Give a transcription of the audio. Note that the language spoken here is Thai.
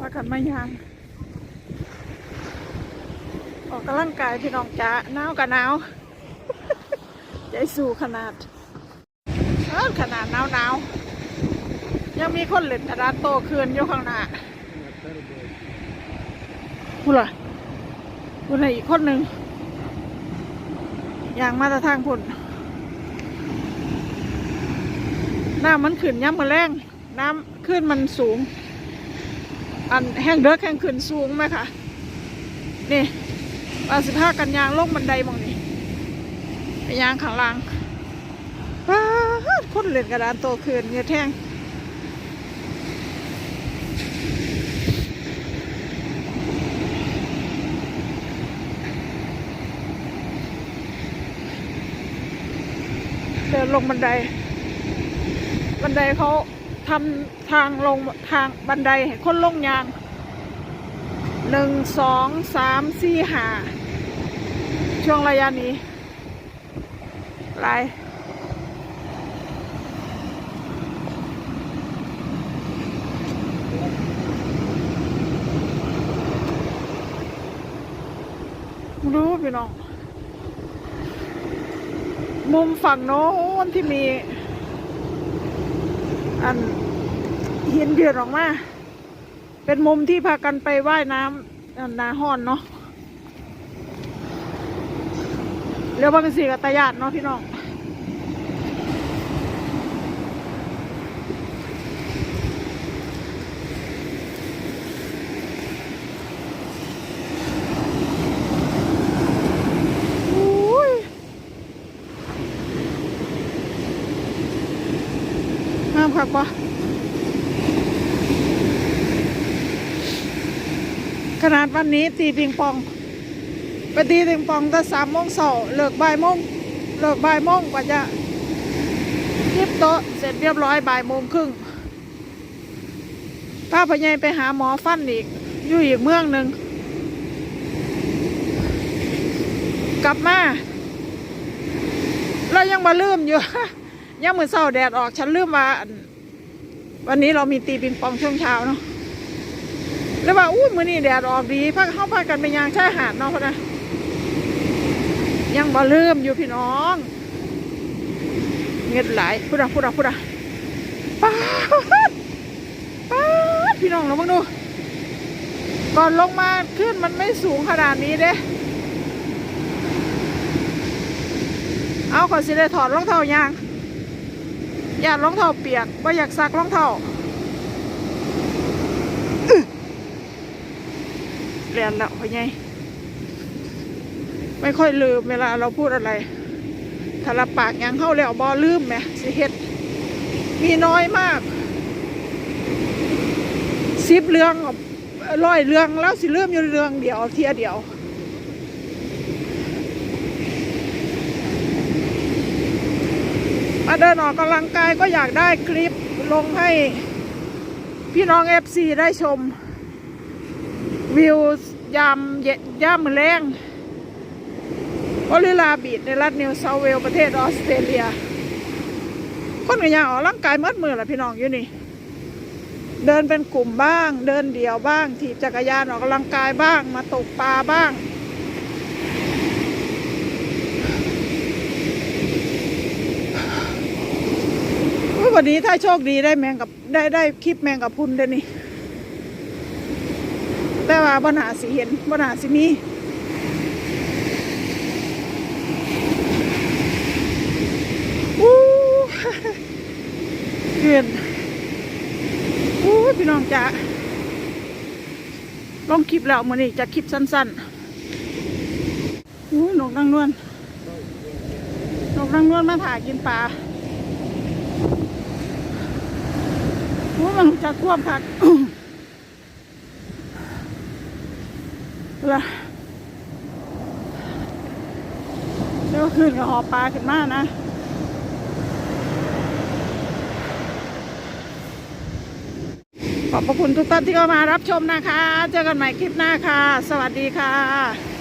ว่ากันไม่ยาง ออกกำลังกายพี่น้องจ้าหนาวกับหนาวใจสู้ขนาดเอิ้นขนาดหนาวหนาวยังมีคนเล่นกระดานโตคืนอยู่ข้างหน้าพูดล่ะพูดอะไรอีกคนหนึ่งอย่างมาตรทางพุ่นน้ำมันขึ้นย่ำมือแรง น้ำขึ้นมันสูง อันแห้งเด้อแห้งขึ้นสูงไหมคะนี่ปาสิบห้ากันยางลงบันไดมองนี่ไปยางข้างล่างว้าคนเล่นกระดานโตคืนเงี้ยแท่งเดินลงบันได บันไดเขา ทำทางลงทางบันไดให้คนลงยางหนึ่งสองสามสี่ห้าช่วงระยะนี้ลายรู้พี่น้อง มุมฝั่งโน้นที่มี อันหินเดือดออกมา เป็นมุมที่พากันไปว่ายน้ำนนาห้อนเนาะเรียกว่าเป็นสีกัตยานเนาะพี่น้อง อุ้ยะขนาดวันนี้ตีปิงปองไปตีปิงปองตั้งสามโมงเสาเลิกบ่ายโมงเลิกบ่ายโมงกว่าจะเรียบโต๊ะเสร็จเรียบร้อยบ่ายโมงครึ่งป้าพญายไปหาหมอฟันอีก อยู่อีกเมืองหนึ่งกลับมาเรายังมาลืมอยู่ ยังมือเศร้าแดดออกฉันลืมว่า วันนี้เรามีตีปิงปองช่วงเช้าเนาะแล้วว่าอู้มือนี้แดดออกดีพักเข้าพากันไปยางชายหาดเนาะพะนะยังมาลืมอยู่พี่น้องเงียบหลายพูดอะพูดอะพูดอะป้าป้าพี่น้องเราบ้างดูก่อนลงมาขึ้นมันไม่สูงขนาดนี้เด้ เอาขอสิได้ถอดรองเท้ายาง อยากรองเท้าเปียกว่าอยากซักรองเท้าเรียนแล้วพ่อใหญ่ไม่ค่อยลืมเวลาเราพูดอะไรถ้าละปากยังเข้าแล้วบอลืมไหมสิเฮ็ด มีน้อยมากสิบเรื่องร้อยเรื่องแล้วสิลืมอยู่เรื่องเดียวเทียเดียว มา เดินออกกำลังกายก็อยากได้คลิปลงให้พี่น้องเอฟซีได้ชม วิวยามเย็นย่ามมือแรงโอลิลาบีดในรัฐนิวเซาท์เวลประเทศออสเตรเลีย คนก็ยังออกกำลังกายมื่อมือแหละพี่น้องอยู่นี่ เดินเป็นกลุ่มบ้าง เดินเดี่ยวบ้างถีบจักรยานออกกำลังกายบ้าง มาตกปลาบ้าง วันนี้ถ้าโชคดีได้แมงกับได้ได้คลิปแมงกับพรุนเด้นี่ แต่ว่าปัญหาสิเห็นปัญหาสิมีอู้เกินอู้พี่น้องจ๋าลองคลิปแล้วมันนี่จะคลิปสั้นๆอู้นกนางนวลนกนางนวลมาถ่ายกินปลา ว่ามันจะท่วมพักละเดี๋ยวขึ้นกับหอปลาขึ้นมานะขอบพระคุณทุกท่านที่เข้ามารับชมนะคะ เจอกันใหม่คลิปหน้าค่ะ สวัสดีค่ะ